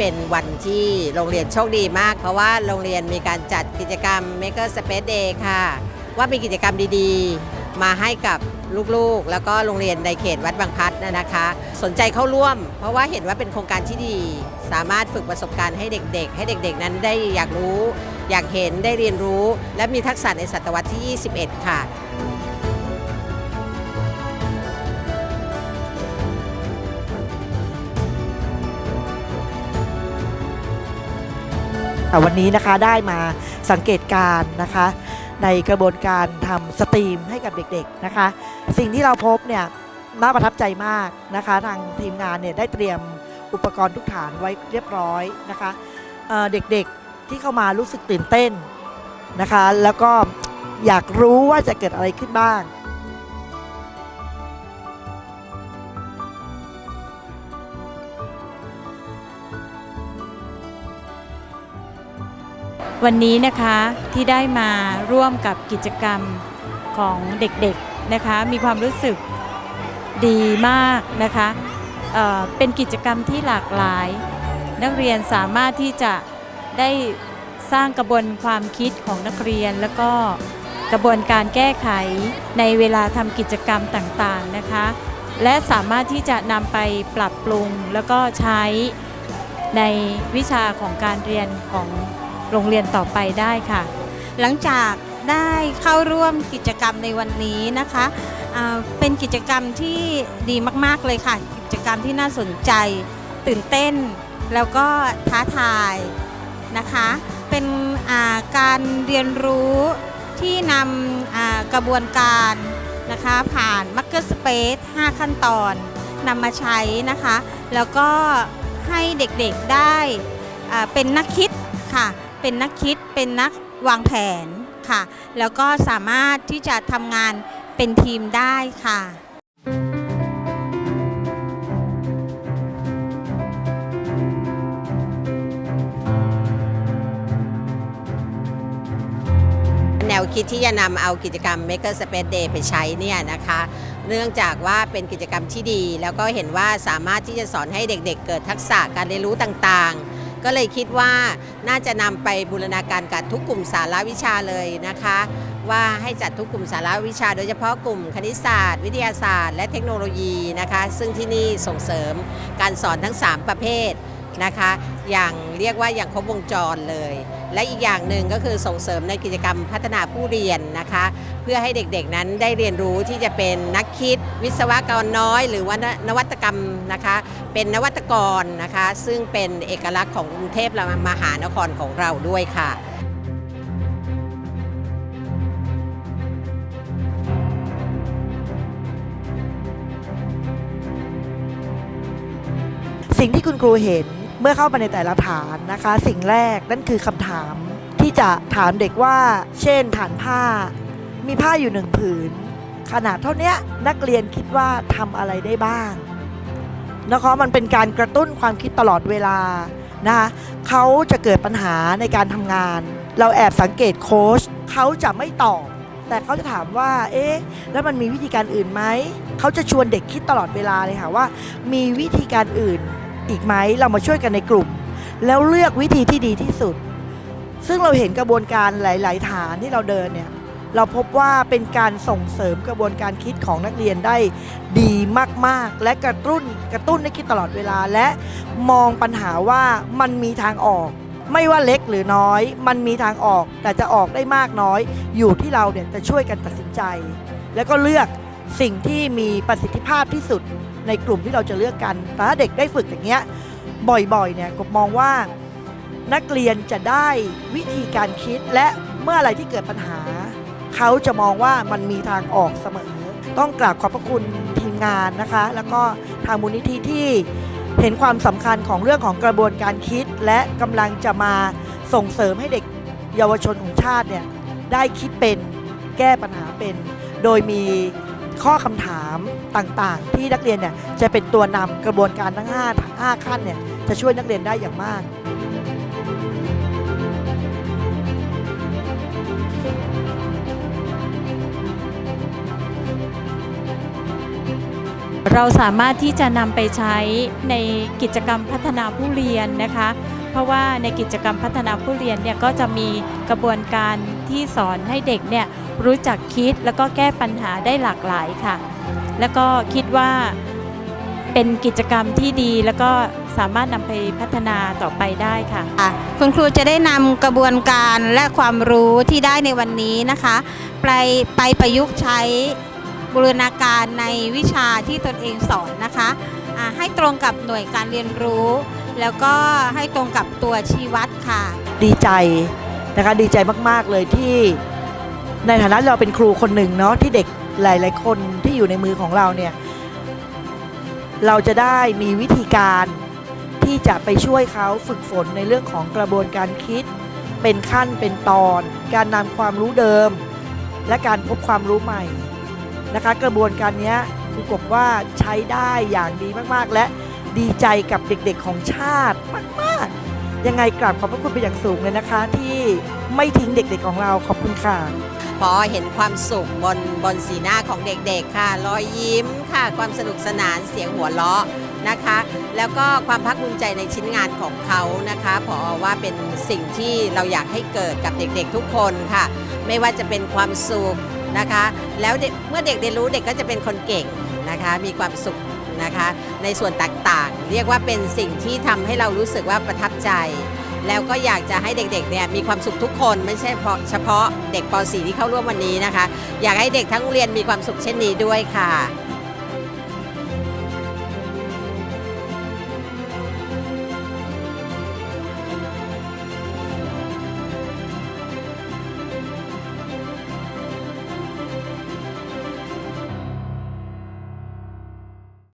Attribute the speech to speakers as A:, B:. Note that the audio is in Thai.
A: เป็นวันที่โรงเรียนโชคดีมาก เพราะว่าโรงเรียนมีการจัดกิจกรรม Maker Space Day ค่ะ ว่ามีกิจกรรมดีๆ มาให้กับลูกๆ แล้วก็โรงเรียนในเขตวัดบางพัดนะนะคะ สนใจเข้าร่วม เพราะว่าเห็นว่าเป็นโครงการที่ดี สามารถฝึกประสบการณ์ให้เด็กๆ ให้เด็กๆ นั้นได้อยากรู้ อยากเห็นได้เรียนรู้ และมีทักษะในศตวรรษที่ 21 ค่ะ
B: อ่วันนี้นะคะได้มาสังเกตการณ์นะคะ ในกระบวนการทำสตรีมให้กับเด็กๆนะคะ สิ่งที่เราพบเนี่ยน่าประทับใจมากนะคะ ทางทีมงานเนี่ยได้เตรียมอุปกรณ์ทุกฐานไว้เรียบร้อยนะคะเเด็กๆที่เข้ามารู้สึกตื่นเต้นนะคะ แล้วก็อยากรู้ว่าจะเกิดอะไรขึ้นบ้าง
C: วันนี้นะคะที่ได้มาร่วมกับกิจกรรมของเด็กๆนะคะ มีความรู้สึกดีมากนะคะเเป็นกิจกรรมที่หลากหลาย นักเรียนสามารถที่จะได้สร้างกระบวนความคิดของนักเรียน แล้วก็กระบวนการแก้ไขในเวลาทำกิจกรรมต่างๆนะคะ และสามารถที่จะนำไปปรับปรุงแล้วก็ใช้ในวิชาของการเรียนของ โรงเรียนต่อไปได้ค่ะ
D: หลังจากได้เข้าร่วมกิจกรรมในวันนี้นะคะเป็นกิจกรรมที่ดีมาก ๆ เลยค่ะ กิจกรรมที่น่าสนใจ ตื่นเต้น แล้วก็ท้าทายนะคะ เป็นาการเรียนรู้ที่นำกระบวนการนะคะผ่าน Maker Space 5 ขั้นตอนนำมาใช้นะคะ แล้วก็ให้เด็กๆได้เป็นนักคิดค่ะ เป็นนักคิดเป็นนักวางแผนค่ะ แล้วก็สามารถที่จะทำงานเป็นทีมได้ค่ะ
A: แนวคิดที่จะนำเอากิจกรรม Maker Space Day ไปใช้เนี่ยนะคะ เนื่องจากว่าเป็นกิจกรรมที่ดี แล้วก็เห็นว่าสามารถที่จะสอนให้เด็กๆ เกิดทักษะการเรียนรู้ต่างๆ ก็เลยคิดว่าน่าจะนำไปบูรณาการกับทุกกลุ่มสาระวิชาเลยนะคะ ว่าให้จัดทุกกลุ่มสาระวิชา โดยเฉพาะกลุ่มคณิตศาสตร์ วิทยาศาสตร์ และเทคโนโลยีนะคะ ซึ่งที่นี่ส่งเสริมการสอนทั้ง 3 ประเภทนะคะ อย่างเรียกว่าอย่างครบวงจรเลย และอีกอย่างหนึ่งก็คือส่งเสริมในกิจกรรมพัฒนาผู้เรียนนะคะ เพื่อให้เด็กๆนั้นได้เรียนรู้ที่จะเป็นนักคิด วิศวกรน้อย หรือว่านวัตกรรมนะคะ เป็นนวัตกรนะคะ ซึ่งเป็นเอกลักษณ์ของกรุงเทพและมหานครของเราด้วยค่ะ
B: สิ่งที่คุณครูเห็น เมื่อเข้าไปในแต่ละฐานนะคะ สิ่งแรกนั่นคือคำถามที่จะถามเด็กว่า เช่นฐานผ้า มีผ้าอยู่หนึ่งผืน ขนาดเท่านี้นักเรียนคิดว่าทำอะไรได้บ้างนะคะมันเป็นการกระตุ้นความคิดตลอดเวลานะคะเขาจะเกิดปัญหาในการทำงาน เราแอบสังเกตโค้ชเขาจะไม่ตอบ แต่เขาจะถามว่า เอ๊ะ แล้วมันมีวิธีการอื่นไหม เขาจะชวนเด็กคิดตลอดเวลาเลยค่ะว่า มีวิธีการอื่น อีกไหมเรามาช่วยกันในกลุ่ม แล้วเลือกวิธีที่ดีที่สุด ซึ่งเราเห็นกระบวนการหลาย ๆ ฐานที่เราเดินเนี่ยเราพบว่าเป็นการส่งเสริมกระบวนการคิดของนักเรียนได้ดีมาก ๆ และกระตุ้นกระตุ้นให้คิดตลอดเวลาและมองปัญหาว่ามันมีทางออก ไม่ว่าเล็กหรือน้อย มันมีทางออกแต่จะออกได้มากน้อย อยู่ที่เราเนี่ยจะช่วยกันตัดสินใจ แล้วก็เลือกสิ่งที่มีประสิทธิภาพที่สุด ในกลุ่มที่เราจะเลือกกัน แต่ถ้าเด็กได้ฝึกอย่างเงี้ยบ่อยๆเนี่ยกบมองว่านักเรียนจะได้วิธีการคิดและเมื่ออะไรที่เกิดปัญหา เขาจะมองว่ามันมีทางออกเสมอ ต้องกราบขอบพระคุณทีมงานนะคะ แล้วก็ทางมูลนิธิที่เห็นความสำคัญของเรื่องของกระบวนการคิด และกำลังจะมาส่งเสริมให้เด็กเยาวชนของชาติเนี่ยได้คิดเป็นแก้ปัญหาเป็น โดยมี ข้อคำถามต่างๆ ที่นักเรียนเนี่ยจะเป็นตัวนำกระบวนการทั้ง5 5ขั้นเนี่ยจะช่วยนักเรียนได้อย่างมาก
C: เราสามารถที่จะนำไปใช้ในกิจกรรมพัฒนาผู้เรียนนะคะ เพราะว่าในกิจกรรมพัฒนาผู้เรียนเนี่ยก็จะมีกระบวนการ ที่สอนให้เด็กเนี่ยรู้จักคิดแล้วก็แก้ปัญหาได้หลากหลายค่ะ แล้วก็คิดว่าเป็นกิจกรรมที่ดีแล้วก็สามารถนำไปพัฒนาต่อไปได้ค่ะ
D: คุณครูจะได้นำกระบวนการและความรู้ที่ได้ในวันนี้นะคะ ไปไปประยุกต์ใช้บูรณาการในวิชาที่ตนเองสอนนะคะอ่าให้ตรงกับหน่วยการเรียนรู้ แล้วก็ให้ตรงกับตัวชี้วัดค่ะ
B: ดีใจ นะคะดีใจมากๆเลยที่ในฐานะเราเป็นครูคนหนึ่งเนาะที่เด็กหลาย ๆ คนที่อยู่ในมือของเราเนี่ยเราจะได้มีวิธีการที่จะไปช่วยเขาฝึกฝนในเรื่องของกระบวนการคิด เป็นขั้นเป็นตอน การนำความรู้เดิม และการพบความรู้ใหม่นะคะ กระบวนการนี้ครูกบว่าใช้ได้อย่างดีมากๆ และดีใจกับเด็กๆของชาติมากๆ ยังไงกราบขอบพระคุณเป็นอย่างสูงเลยนะคะ ที่ไม่ทิ้งเด็กๆของเราขอบคุณค่ะ
A: พอเห็นความสุขบนบนสีหน้าของเด็กๆค่ะ รอยยิ้มค่ะ ความสนุกสนานเสียงหัวเราะนะคะ แล้วก็ความภาคภูมิใจในชิ้นงานของเขานะคะพอว่าเป็นสิ่งที่เราอยากให้เกิดกับเด็กๆทุกคนค่ะ ไม่ว่าจะเป็นความสุขนะคะ แล้วเด็กเมื่อเด็กเรียนรู้เด็กก็จะเป็นคนเก่งนะคะ มีความสุข นะคะ ในส่วนต่างๆ เรียกว่าเป็นสิ่งที่ทำให้เรารู้สึกว่าประทับใจ แล้วก็อยากจะให้เด็กๆเนี่ยมีความสุขทุกคนไม่ใช่เฉพาะเด็กป .4 ที่เข้าร่วมวันนี้นะคะ อยากให้เด็กทั้งโรงเรียนมีความสุขเช่นนี้ด้วยค่ะ